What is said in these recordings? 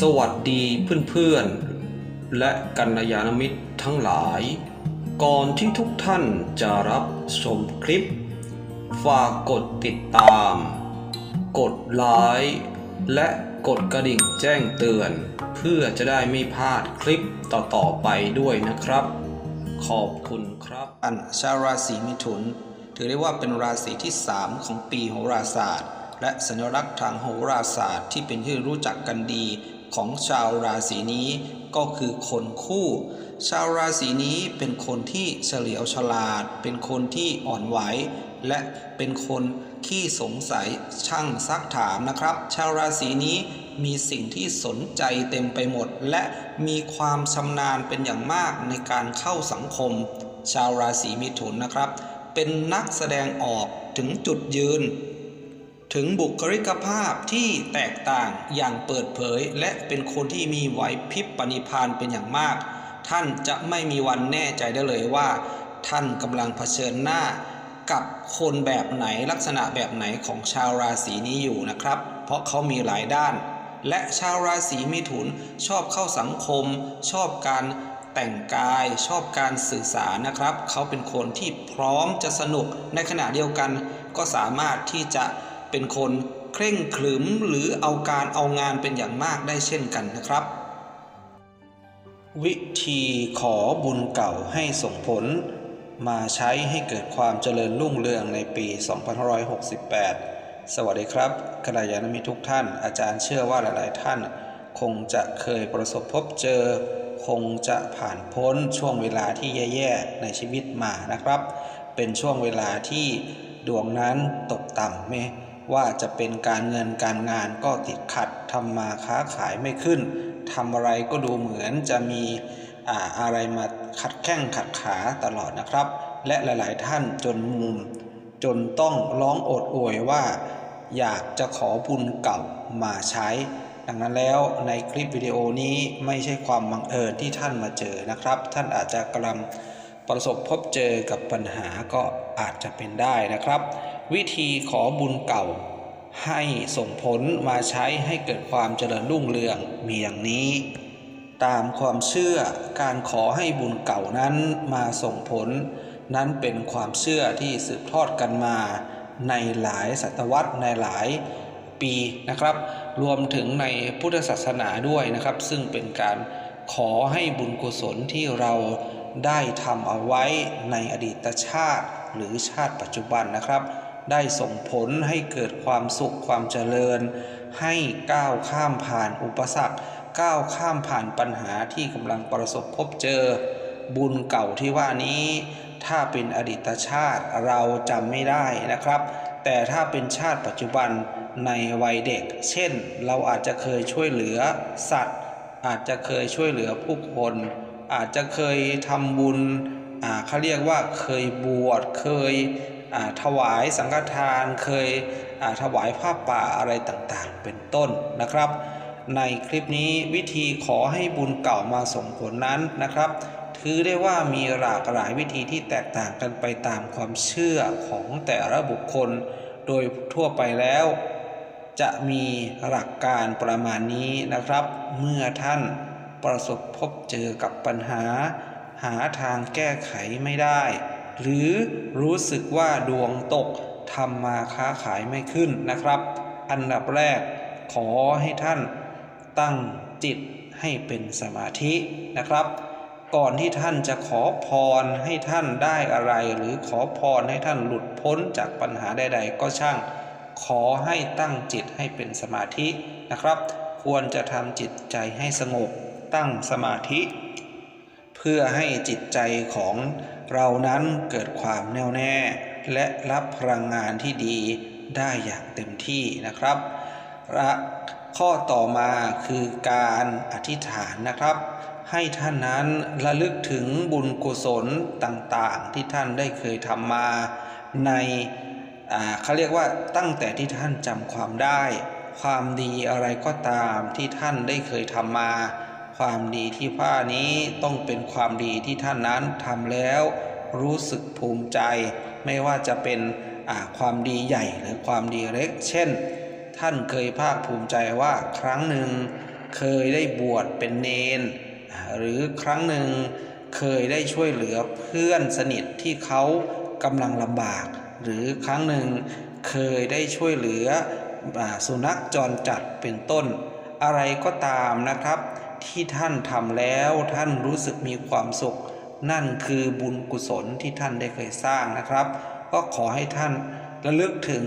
สวัสดีเพื่อนๆ และกัลยาณมิตรทั้งหลาย ก่อนที่ทุกท่านจะรับชมคลิป ฝากกดติดตาม กดไลค์และกดกระดิ่งแจ้งเตือน เพื่อจะได้ไม่พลาดคลิปต่อๆไปด้วยนะครับ ขอบคุณครับ อันชาวราศีมิถุน ถือได้ว่าเป็นราศีที่ 3 ของปีโหราศาสตร์ และสัญลักษณ์ทางโหราศาสตร์ที่เป็นที่รู้จักกันดี ของชาวราศีนี้ก็คือคนคู่ ชาวราศีนี้เป็นคนที่เฉลียวฉลาด เป็นคนที่อ่อนไหว และเป็นคนขี้สงสัยช่างซักถามนะครับ ชาวราศีนี้มีสิ่งที่สนใจเต็มไปหมด และมีความชำนาญเป็นอย่างมากในการเข้าสังคม ชาวราศีมิถุนนะครับ เป็นนักแสดงออกถึงจุดยืน ถึงบุคลิกภาพที่แตกต่างอย่างเปิดเผย และเป็นคนที่มีไหวพริบปณิพานเป็นอย่างมาก ท่านจะไม่มีวันแน่ใจได้เลยว่า ท่านกำลังเผชิญหน้า กับคนแบบไหนลักษณะแบบไหนของชาวราศีนี้อยู่นะครับ เพราะเขามีหลายด้าน และชาวราศีมิถุนชอบเข้าสังคม ชอบการแต่งกายชอบการสื่อสารนะครับ เขาเป็นคนที่พร้อมจะสนุกในขณะเดียวกัน ก็สามารถที่จะ เป็นคนเคร่งขรึมหรือเอาการเอางานเป็นอย่างมากได้เช่นกันนะครับ วิธีขอบุญเก่าให้ส่งผล มาใช้ให้เกิดความเจริญรุ่งเรืองในปี 2568 สวัสดีครับกระยาณมิตทุกท่าน อาจารย์เชื่อว่าหลาย ๆ ท่าน คงจะเคยประสบพบเจอ คงจะผ่านพ้นช่วงเวลาที่แย่ ๆ ในชีวิตมานะครับ เป็นช่วงเวลาที่ดวงนั้นตกต่ำไม่ ว่าจะเป็นการเงินการงานก็ติดขัดทำมาค้าขายไม่ขึ้นทำอะไรก็ดูเหมือนจะมีอ่าอะไรมาขัดแข้งขัดขาตลอดนะครับ และหลาย ๆ ท่านจนมุม จนต้องร้องโอดโอยว่า อยากจะขอบุญเก่ามาใช้ ดังนั้นแล้วในคลิปวิดีโอนี้ไม่ใช่ความบังเอิญที่ท่านมาเจอนะครับ ท่านอาจจะกำลังประสบพบเจอกับปัญหาก็อาจจะเป็นได้นะครับ วิธีขอบุญเก่า ให้ส่งผลมาใช้ให้เกิดความเจริญรุ่งเรืองมีอย่างนี้ ตามความเชื่อการขอให้บุญเก่านั้นมาส่งผล นั้นเป็นความเชื่อที่สืบทอดกันมาในหลายศตวรรษในหลายปีนะครับ รวมถึงในพุทธศาสนาด้วยนะครับ ซึ่งเป็นการขอให้บุญกุศลที่เราได้ทำเอาไว้ในอดีตชาติหรือชาติปัจจุบันนะครับ ได้ส่งผลให้เกิดความสุขความเจริญ ให้ก้าวข้ามผ่านอุปสรรค ก้าวข้ามผ่านปัญหาที่กำลังประสบพบเจอ บุญเก่าที่ว่านี้ ถ้าเป็นอดีตชาติเราจำไม่ได้นะครับ แต่ถ้าเป็นชาติปัจจุบันในวัยเด็ก เช่น เราอาจจะเคยช่วยเหลือสัตว์ อาจจะเคยช่วยเหลือผู้คน อาจจะเคยทำบุญอ่าเขาเรียกว่าเคยบวชเคย ถวายสังฆทานเคยถวายผ้าป่าอะไรต่างๆ เป็นต้นนะครับ ในคลิปนี้วิธีขอให้บุญเก่ามาส่งผลนั้นนะครับ ถือได้ว่ามีหลากหลายวิธีที่แตกต่างกันไปตามความเชื่อของแต่ละบุคคล โดยทั่วไปแล้ว จะมีหลักการประมาณนี้นะครับ เมื่อท่านประสบพบเจอกับปัญหา หาทางแก้ไขไม่ได้ หรือรู้สึกว่าดวงตกทำมาค้าขายไม่ขึ้นนะครับ อันดับแรกขอให้ท่านตั้งจิตให้เป็นสมาธินะครับ ก่อนที่ท่านจะขอพรให้ท่านได้อะไร หรือขอพรให้ท่านหลุดพ้นจากปัญหาใด ๆ ก็ช่าง ขอให้ตั้งจิตให้เป็นสมาธินะครับ ควรจะทำจิตใจให้สงบตั้งสมาธิ พื่อให้จิตใจของเรานั้นเกิดความแน่วแน่ และรับพลังงานที่ดีได้อย่างเต็มที่นะครับและข้อต่อมาคือการอธิษฐานนะครับ ให้ท่านนั้นระลึกถึงบุญกุศลต่างๆ ที่ท่านได้เคยทำมาในเขาเรียกว่าตั้งแต่ที่ท่านจำความได้ ความดีอะไรก็ตามที่ท่านได้เคยทำมา ความดีที่ผ้านี้ต้องเป็นความดีที่ท่านนั้นทำแล้วรู้สึกภูมิใจ ไม่ว่าจะเป็นความดีใหญ่หรือความดีเล็ก เช่น ท่านเคยภาคภูมิใจว่าครั้งหนึ่งเคยได้บวชเป็นเนน หรือครั้งหนึ่งเคยได้ช่วยเหลือเพื่อนสนิทที่เขากำลังลำบาก หรือครั้งหนึ่งเคยได้ช่วยเหลืออสุนัขจรจัดเป็นต้น อะไรก็ตามนะครับ ที่ท่านทำแล้วท่านรู้สึกมีความสุข นั่นคือบุญกุศลที่ท่านได้เคยสร้างนะครับ ก็ขอให้ท่านระลึกถึง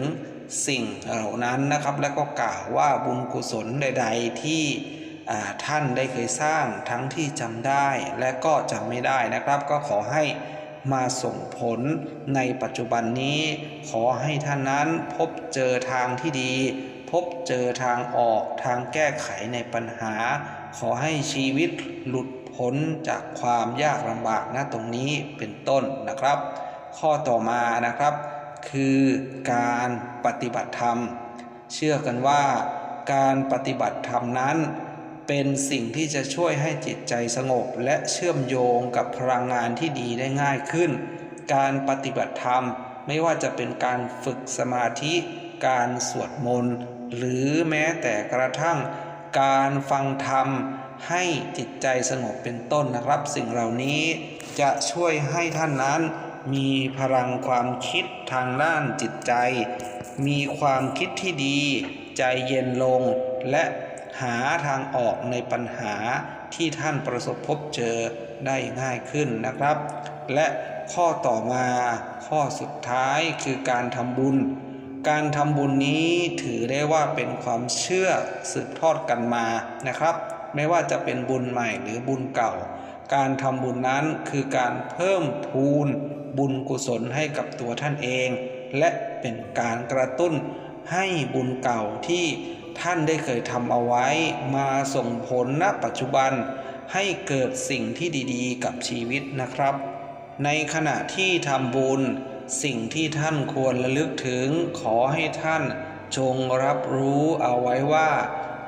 สิ่งเหล่านั้นนะครับ และก็กล่าวว่าบุญกุศลใด ๆ ที่ท่านได้เคยสร้างทั้งที่จำได้และก็จำไม่ได้นะครับ ก็ขอให้มาส่งผลในปัจจุบันนี้ ขอให้ท่านนั้นพบเจอทางที่ดี พบเจอทางออกทางแก้ไขในปัญหา ขอให้ชีวิตหลุดพ้นจากความยากลำบากณตรงนี้เป็นต้นนะครับ ข้อต่อมานะครับ คือการปฏิบัติธรรม เชื่อกันว่าการปฏิบัติธรรมนั้น เป็นสิ่งที่จะช่วยให้จิตใจสงบ และเชื่อมโยงกับพลังงานที่ดีได้ง่ายขึ้น การปฏิบัติธรรมไม่ว่าจะเป็นการฝึกสมาธิ การสวดมนต์ หรือแม้แต่กระทั่ง การฟังธรรมให้จิตใจสงบเป็นต้นนะครับ สิ่งเหล่านี้จะช่วยให้ท่านนั้น มีพลังความคิดทางด้านจิตใจ มีความคิดที่ดี ใจเย็นลง และหาทางออกในปัญหาที่ท่านประสบพบเจอได้ง่ายขึ้นนะครับ และข้อต่อมาข้อสุดท้ายคือการทำบุญ การทำบุญนี้ถือได้ว่าเป็นความเชื่อสืบทอดกันมานะครับ ไม่ว่าจะเป็นบุญใหม่หรือบุญเก่า การทำบุญนั้นคือการเพิ่มพูนบุญกุศลให้กับตัวท่านเอง และเป็นการกระตุ้นให้บุญเก่าที่ท่านได้เคยทำเอาไว้มาส่งผลณปัจจุบัน ให้เกิดสิ่งที่ดีๆ กับชีวิตนะครับ ในขณะที่ทำบุญ สิ่งที่ท่านควรระลึกถึง ขอให้ท่านจงรับรู้เอาไว้ว่า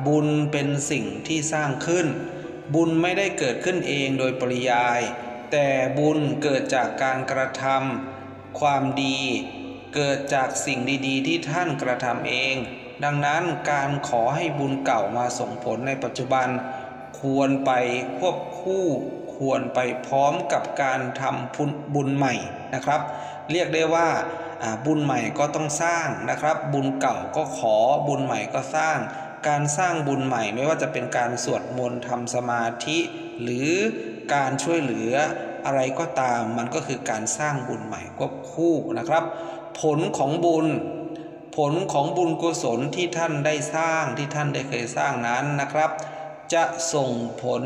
บุญเป็นสิ่งที่สร้างขึ้น บุญไม่ได้เกิดขึ้นเองโดยปริยาย แต่บุญเกิดจากการกระทำความดี เกิดจากสิ่งดีๆ ที่ท่านกระทำเอง ดังนั้นการขอให้บุญเก่ามาส่งผลในปัจจุบัน ควรไปควบคู่ควรไปพร้อมกับการทำบุญบุญใหม่นะครับ เรียกได้ว่าบุญใหม่ก็ต้องสร้างนะครับ บุญเก่าก็ขอบุญใหม่ก็สร้าง การสร้างบุญใหม่ไม่ว่าจะเป็นการสวดมนต์ทำสมาธิ หรือการช่วยเหลืออะไรก็ตามมันก็คือการสร้างบุญใหม่ควบคู่นะครับ ผลของบุญ ผลของบุญกุศลที่ท่านได้สร้างที่ท่านได้เคยสร้างนั้นนะครับ จะส่งผล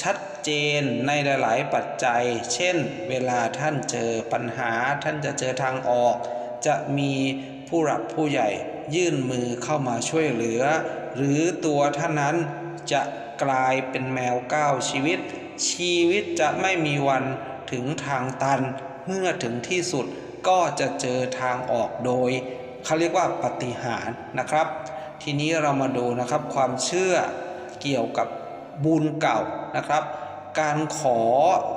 ชัด เจนในหลาย ๆ ปัจจัย เช่น เวลาท่านเจอปัญหาท่านจะเจอทางออก จะมีผู้หลักผู้ใหญ่ยื่นมือเข้ามาช่วยเหลือ หรือตัวท่านนั้นจะกลายเป็นแมวก้าวชีวิต ชีวิตจะไม่มีวันถึงทางตัน เมื่อถึงที่สุดก็จะเจอทางออกโดยเขาเรียกว่าปฏิหารนะครับ ทีนี้เรามาดูนะครับความเชื่อเกี่ยวกับบุญเก่านะครับ การขอ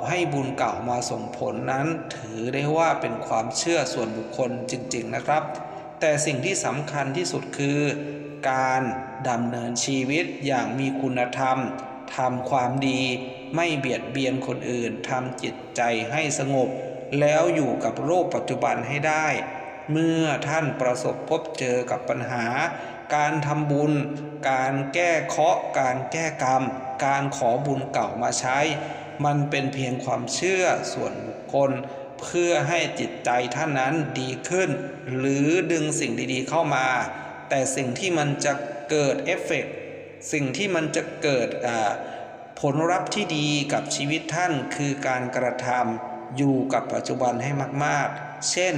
ให้บุญเก่ามาส่งผลนั้น ถือได้ว่าเป็นความเชื่อส่วนบุคคลจริง ๆนะครับ แต่สิ่งที่สำคัญที่สุดคือ การดำเนินชีวิตอย่างมีคุณธรรมทำความดีไม่เบียดเบียนคนอื่นทำจิตใจให้สงบ แล้วอยู่กับโลกปัจจุบันให้ได้ เมื่อท่านประสบพบเจอกับปัญหา การทำบุญ การแก้เคราะห์การแก้กรรม การขอบุญเก่ามาใช้ มันเป็นเพียงความเชื่อส่วนบุคคล เพื่อให้จิตใจท่านนั้นดีขึ้น หรือดึงสิ่งดีๆเข้ามา แต่สิ่งที่มันจะเกิดเอฟเฟกต์สิ่งที่มันจะเกิดผลลัพธ์ที่ดีกับชีวิตท่านคือการกระทำอยู่กับปัจจุบันให้มากๆ เช่น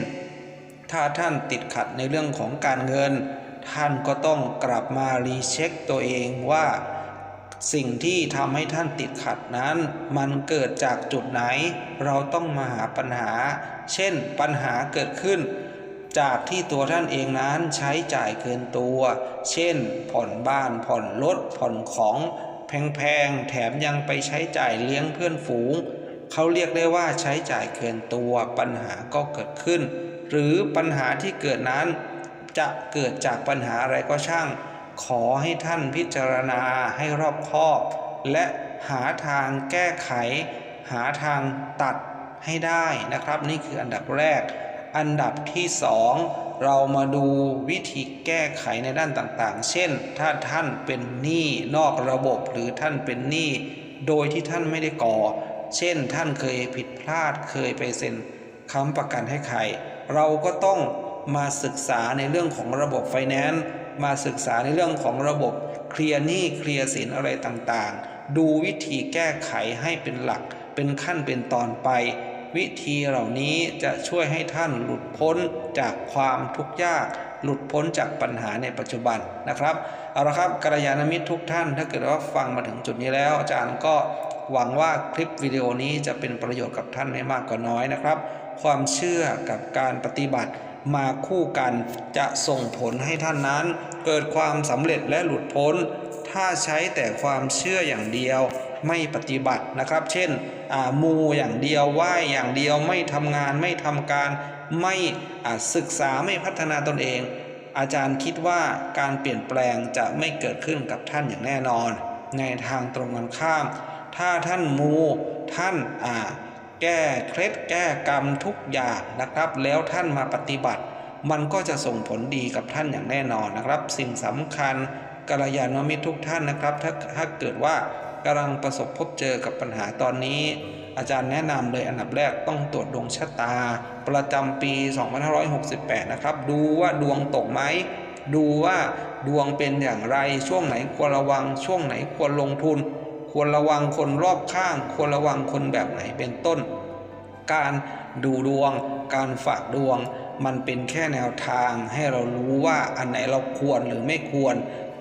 ถ้าท่านติดขัดในเรื่องของการเงิน ท่านก็ต้องกลับมารีเช็คตัวเองว่า สิ่งที่ทำให้ท่านติดขัดนั้น มันเกิดจากจุดไหน เราต้องมาหาปัญหา เช่นปัญหาเกิดขึ้น จากที่ตัวท่านเองนั้นใช้จ่ายเกินตัว เช่น ผ่อนบ้านผ่อนรถผ่อนของแพงๆ แถมยังไปใช้จ่ายเลี้ยงเพื่อนฝูง เขาเรียกได้ว่าใช้จ่ายเกินตัวปัญหาก็เกิดขึ้น หรือปัญหาที่เกิดนั้น จะเกิดจากปัญหาอะไรก็ช่าง ขอให้ท่านพิจารณาให้รอบคอบ และหาทางแก้ไข หาทางตัดให้ได้นะครับ นี่คืออันดับแรก อันดับที่สองเรามาดูวิธีแก้ไขในด้านต่างๆ เช่น ถ้าท่านเป็นหนี้นอกระบบหรือท่านเป็นหนี้โดยที่ท่านไม่ได้ก่อ เช่นท่านเคยผิดพลาดเคยไปเซ็นค้ำประกันให้ใคร เราก็ต้อง มาศึกษาในเรื่องของระบบไฟแนนซ์มาศึกษาในเรื่องของระบบเคลียร์หนี้เคลียร์สินอะไรต่างๆ ดูวิธีแก้ไขให้เป็นหลัก เป็นขั้นเป็นตอนไป วิธีเหล่านี้จะช่วยให้ท่านหลุดพ้นจากความทุกข์ยาก หลุดพ้นจากปัญหาในปัจจุบันนะครับเอาละครับกัลยาณมิตรทุกท่าน ถ้าเกิดว่าฟังมาถึงจุดนี้แล้ว อาจารย์ก็หวังว่าคลิปวิดีโอนี้จะเป็นประโยชน์กับท่านไม่มากก็น้อยนะครับ ความเชื่อกับการปฏิบัติ มาคู่กันจะส่งผลให้ท่านนั้น เกิดความสำเร็จและหลุดพ้น ถ้าใช้แต่ความเชื่ออย่างเดียวไม่ปฏิบัตินะครับ เช่นมูอย่างเดียวไหว้อย่างเดียวไม่ทำงานไม่ทำการไม่ศึกษาไม่พัฒนาตนเอง อาจารย์คิดว่าการเปลี่ยนแปลงจะไม่เกิดขึ้นกับท่านอย่างแน่นอน ในทางตรงกันข้าม ถ้าท่านมูท่านอ่า แก้เคล็ดแก้กรรมทุกอย่างนะครับ แล้วท่านมาปฏิบัติ มันก็จะส่งผลดีกับท่านอย่างแน่นอนนะครับ สิ่งสำคัญกัลยาณมิตรทุกท่านนะครับ ถ้าถ้าเกิดว่ากำลังประสบพบเจอกับปัญหาตอนนี้ อาจารย์แนะนำเลยอันดับแรกต้องตรวจดวงชะตา ประจำปี 2568 นะครับ ดูว่าดวงตกไหมดูว่าดวงเป็นอย่างไรช่วงไหนควรระวังช่วงไหนควรลงทุน ควรระวังคนรอบข้าง ควรระวังคนแบบไหนเป็นต้น การดูดวง การฝากดวง มันเป็นแค่แนวทางให้เรารู้ว่าอันไหนเราควรหรือไม่ควร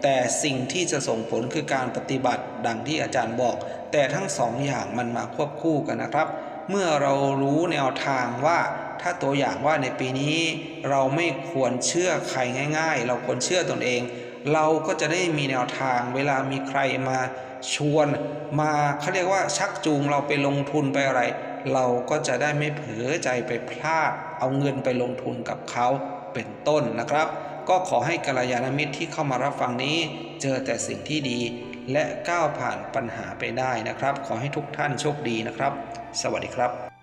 แต่สิ่งที่จะส่งผลคือการปฏิบัติดังที่อาจารย์บอก แต่ทั้งสองอย่างมันมาควบคู่กันนะครับเมื่อเรารู้แนวทางว่าถ้าตัวอย่างว่าในปีนี้เราไม่ควรเชื่อใครง่าย ๆ เราควรเชื่อตนเอง เราก็จะได้มีแนวทางเวลามีใครมาชวนมาเขาเรียกว่าชักจูงเราไปลงทุนไปอะไร เราก็จะได้ไม่เผลอใจไปพลาด เอาเงินไปลงทุนกับเขาเป็นต้นนะครับ ก็ขอให้กัลยาณมิตรที่เข้ามารับฟังนี้ เจอแต่สิ่งที่ดี และก้าวผ่านปัญหาไปได้นะครับ ขอให้ทุกท่านโชคดีนะครับ สวัสดีครับ